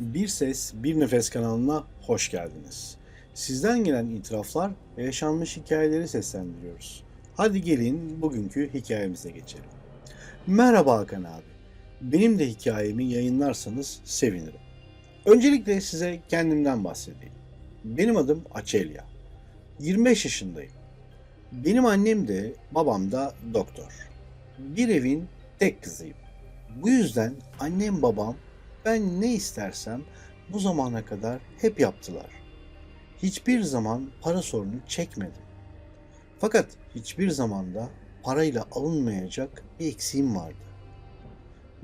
Bir Ses Bir Nefes kanalına hoş geldiniz. Sizden gelen itiraflar ve yaşanmış hikayeleri seslendiriyoruz. Hadi gelin bugünkü hikayemize geçelim. Merhaba Hakan abi. Benim de hikayemi yayınlarsanız sevinirim. Öncelikle size kendimden bahsedeyim. Benim adım Açelya. 25 yaşındayım. Benim annem de babam da doktor. Bir evin tek kızıyım. Bu yüzden annem babam ben ne istersem bu zamana kadar hep yaptılar. Hiçbir zaman para sorunu çekmedim. Fakat hiçbir zamanda parayla alınmayacak bir eksiğim vardı.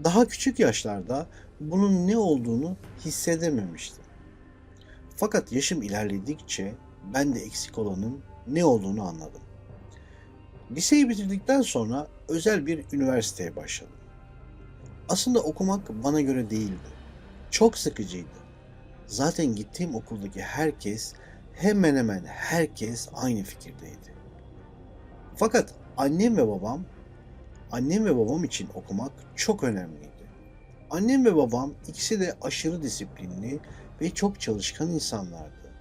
Daha küçük yaşlarda bunun ne olduğunu hissedememiştim. Fakat yaşım ilerledikçe ben de eksik olanın ne olduğunu anladım. Liseyi bitirdikten sonra özel bir üniversiteye başladım. Aslında okumak bana göre değildi. Çok sıkıcıydı. Zaten gittiğim okuldaki herkes, hemen hemen herkes aynı fikirdeydi. Fakat annem ve babam, annem ve babam için okumak çok önemliydi. Annem ve babam ikisi de aşırı disiplinli ve çok çalışkan insanlardı.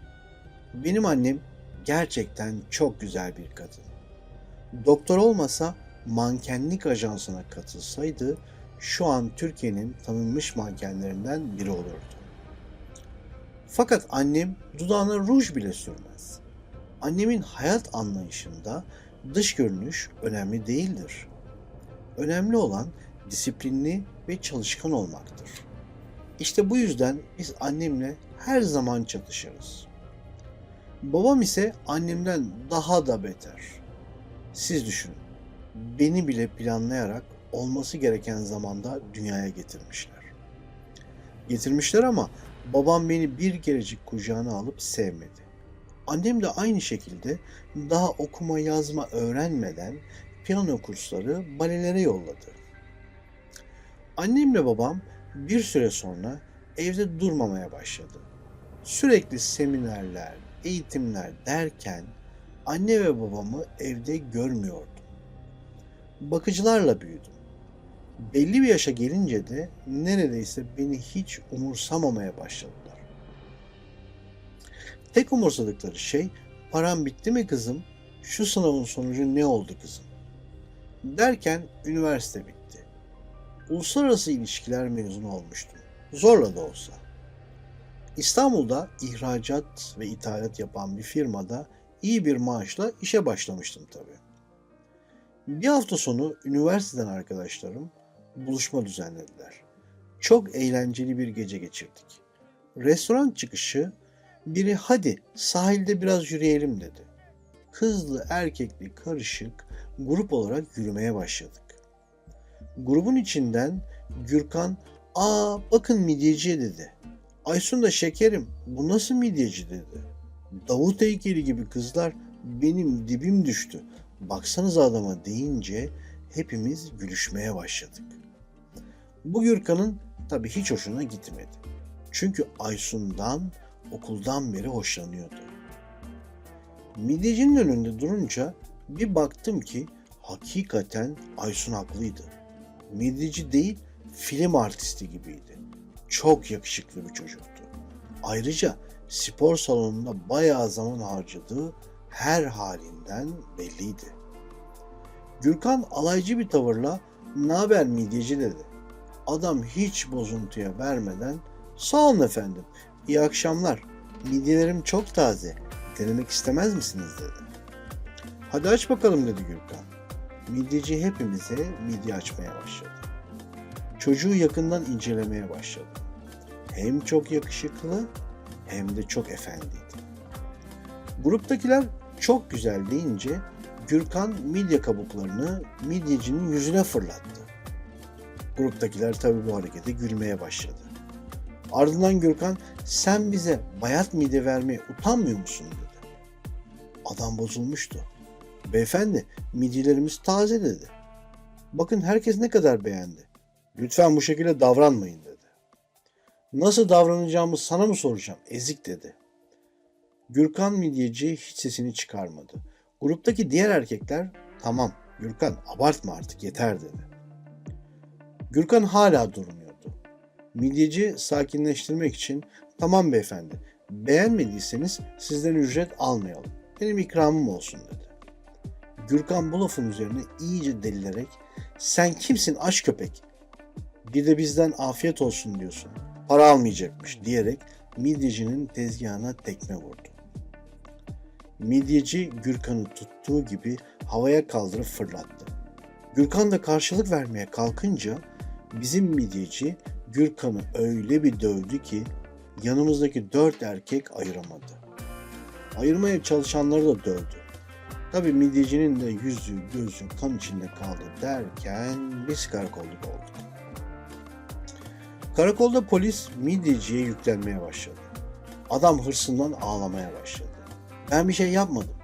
Benim annem gerçekten çok güzel bir kadın. Doktor olmasa mankenlik ajansına katılsaydı şu an Türkiye'nin tanınmış mankenlerinden biri olurdu. Fakat annem dudağına ruj bile sürmez. Annemin hayat anlayışında dış görünüş önemli değildir. Önemli olan disiplinli ve çalışkan olmaktır. İşte bu yüzden biz annemle her zaman çatışırız. Babam ise annemden daha da beter. Siz düşünün. Beni bile planlayarak olması gereken zamanda dünyaya getirmişler. Getirmişler ama babam beni bir kerecik kucağına alıp sevmedi. Annem de aynı şekilde daha okuma yazma öğrenmeden piyano kursları, balelere yolladı. Annemle babam bir süre sonra evde durmamaya başladı. Sürekli seminerler, eğitimler derken anne ve babamı evde görmüyordum. Bakıcılarla büyüdüm. Belli bir yaşa gelince de neredeyse beni hiç umursamamaya başladılar. Tek umursadıkları şey param bitti mi kızım? Şu sınavın sonucu ne oldu kızım? Derken üniversite bitti. Uluslararası ilişkiler mezunu olmuştum. Zorla da olsa. İstanbul'da ihracat ve ithalat yapan bir firmada iyi bir maaşla işe başlamıştım tabii. Bir hafta sonu üniversiteden arkadaşlarım buluşma düzenlediler. Çok eğlenceli bir gece geçirdik. Restoran çıkışı biri hadi sahilde biraz yürüyelim dedi. Kızlı erkekli karışık grup olarak yürümeye başladık. Grubun içinden Gürkan ''Aa bakın midyeciye'' dedi. Aysun da şekerim bu nasıl midyeci dedi. Davut heykeli gibi kızlar benim dibim düştü. Baksanıza adama deyince hepimiz gülüşmeye başladık. Bu Gürkan'ın tabii hiç hoşuna gitmedi. Çünkü Aysun'dan okuldan beri hoşlanıyordu. Midyecinin önünde durunca bir baktım ki hakikaten Aysun haklıydı. Midyeci değil, film artisti gibiydi. Çok yakışıklı bir çocuktu. Ayrıca spor salonunda bayağı zaman harcadığı her halinden belliydi. Gürkan alaycı bir tavırla "Ne haber midyeci?" dedi. Adam hiç bozuntuya vermeden "Sağ olun efendim, iyi akşamlar. Midyelerim çok taze. Denemek istemez misiniz?" dedi. "Hadi aç bakalım." dedi Gürkan. Midyeci hepimize midye açmaya başladı. Çocuğu yakından incelemeye başladı. Hem çok yakışıklı hem de çok efendiydi. Gruptakiler çok güzel deyince Gürkan midye kabuklarını midyecinin yüzüne fırlattı. Gruptakiler tabi bu harekete gülmeye başladı. Ardından Gürkan sen bize bayat midye vermeye utanmıyor musun dedi. Adam bozulmuştu. Beyefendi midyelerimiz taze dedi. Bakın herkes ne kadar beğendi. Lütfen bu şekilde davranmayın dedi. Nasıl davranacağımı sana mı soracağım ezik dedi. Gürkan midyeci hiç sesini çıkarmadı. Gruptaki diğer erkekler tamam Gürkan abartma artık yeter dedi. Gürkan hala durmuyordu. Midyeci sakinleştirmek için tamam beyefendi beğenmediyseniz sizden ücret almayalım. Benim ikramım olsun dedi. Gürkan bu lafın üzerine iyice delilerek sen kimsin aç köpek? Bir de bizden afiyet olsun diyorsun. Para almayacakmış diyerek midyecinin tezgahına tekme vurdu. Midyeci Gürkan'ı tuttuğu gibi havaya kaldırıp fırlattı. Gürkan da karşılık vermeye kalkınca bizim midyeci Gürkan'ı öyle bir dövdü ki yanımızdaki dört erkek ayıramadı. Ayırmaya çalışanları da dövdü. Tabi midyecinin de yüzü gözü kan içinde kaldı derken biz karakolda olduk. Karakolda polis midyeciye yüklenmeye başladı. Adam hırsından ağlamaya başladı. Ben bir şey yapmadım.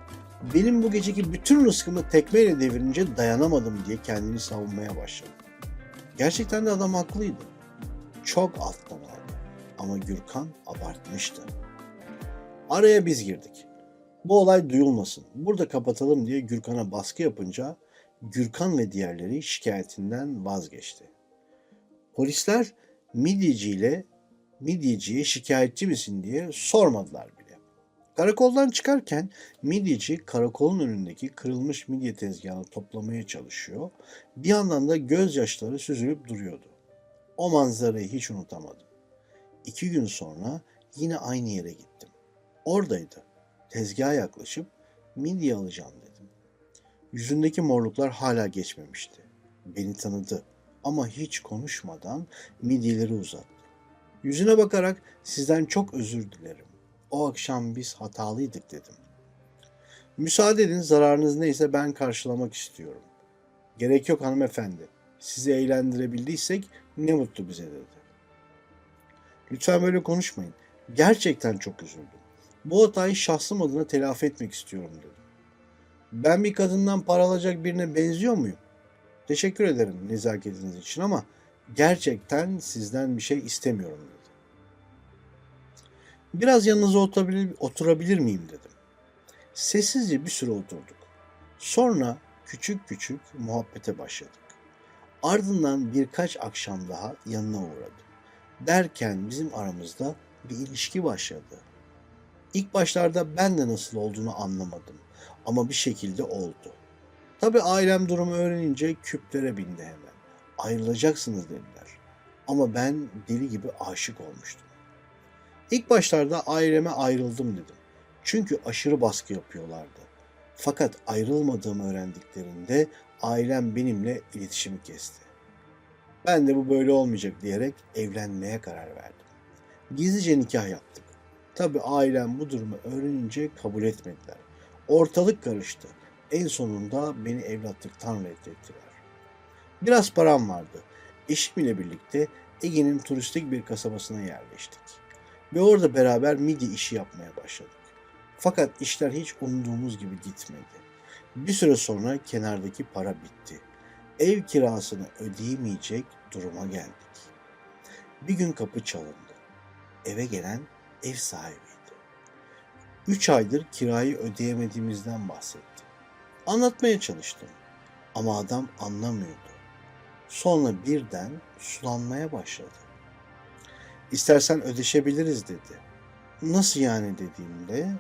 Benim bu geceki bütün rızkımı tekmeyle devirince dayanamadım diye kendini savunmaya başladı. Gerçekten de adam haklıydı. Çok alttan aldı. Ama Gürkan abartmıştı. Araya biz girdik. Bu olay duyulmasın. Burada kapatalım diye Gürkan'a baskı yapınca Gürkan ve diğerleri şikayetinden vazgeçti. Polisler midyeciyle midyeciye şikayetçi misin diye sormadılar. Karakoldan çıkarken midyeci karakolun önündeki kırılmış midye tezgahını toplamaya çalışıyor. Bir yandan da gözyaşları süzülüp duruyordu. O manzarayı hiç unutamadım. İki gün sonra yine aynı yere gittim. Oradaydı. Tezgaha yaklaşıp midye alacağım dedim. Yüzündeki morluklar hala geçmemişti. Beni tanıdı ama hiç konuşmadan midyeleri uzattı. Yüzüne bakarak sizden çok özür dilerim. O akşam biz hatalıydık dedim. Müsaade edin zararınız neyse ben karşılamak istiyorum. Gerek yok hanımefendi. Sizi eğlendirebildiysek ne mutlu bize dedi. Lütfen böyle konuşmayın. Gerçekten çok üzüldüm. Bu hatayı şahsım adına telafi etmek istiyorum dedim. Ben bir kadından para alacak birine benziyor muyum? Teşekkür ederim nezaketiniz için ama gerçekten sizden bir şey istemiyorum dedi. Biraz yanınıza oturabilir, oturabilir miyim dedim. Sessizce bir süre oturduk. Sonra küçük küçük muhabbete başladık. Ardından birkaç akşam daha yanına uğradım. Derken bizim aramızda bir ilişki başladı. İlk başlarda ben de nasıl olduğunu anlamadım ama bir şekilde oldu. Tabi ailem durumu öğrenince küplere bindi hemen. Ayrılacaksınız dediler. Ama ben deli gibi aşık olmuştum. İlk başlarda aileme ayrıldım dedim. Çünkü aşırı baskı yapıyorlardı. Fakat ayrılmadığımı öğrendiklerinde ailem benimle iletişimi kesti. Ben de bu böyle olmayacak diyerek evlenmeye karar verdim. Gizlice nikah yaptık. Tabi ailem bu durumu öğrenince kabul etmediler. Ortalık karıştı. En sonunda beni evlatlıktan reddettiler. Biraz param vardı. Eşim ile birlikte Ege'nin turistik bir kasabasına yerleştik. Ve orada beraber midye işi yapmaya başladık. Fakat işler hiç umduğumuz gibi gitmedi. Bir süre sonra kenardaki para bitti. Ev kirasını ödeyemeyecek duruma geldik. Bir gün kapı çalındı. Eve gelen ev sahibiydi. Üç aydır kirayı ödeyemediğimizden bahsetti. Anlatmaya çalıştım ama adam anlamıyordu. Sonra birden sulanmaya başladı. İstersen ödeşebiliriz dedi. Nasıl yani dediğimde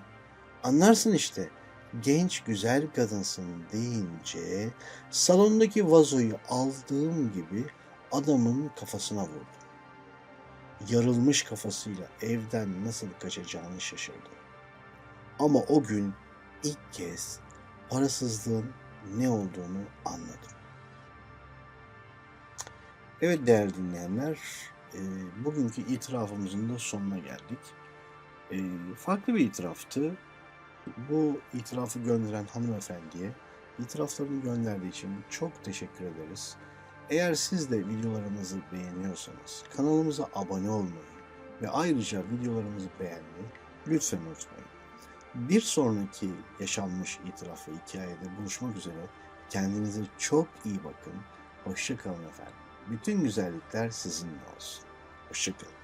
anlarsın işte genç güzel kadınsın deyince salondaki vazoyu aldığım gibi adamın kafasına vurdum. Yarılmış kafasıyla evden nasıl kaçacağını şaşırdı. Ama o gün ilk kez parasızlığın ne olduğunu anladım. Evet değerli dinleyenler, e, bugünkü itirafımızın da sonuna geldik. E, farklı bir itiraftı. Bu itirafı gönderen hanımefendiye itiraflarını gönderdiği için çok teşekkür ederiz. Eğer siz de videolarımızı beğeniyorsanız kanalımıza abone olmayı ve ayrıca videolarımızı beğenmeyi lütfen unutmayın. Bir sonraki yaşanmış itiraf ve hikayede buluşmak üzere kendinize çok iyi bakın. Hoşçakalın efendim. Bütün güzellikler sizinle olsun. Hoşçakalın.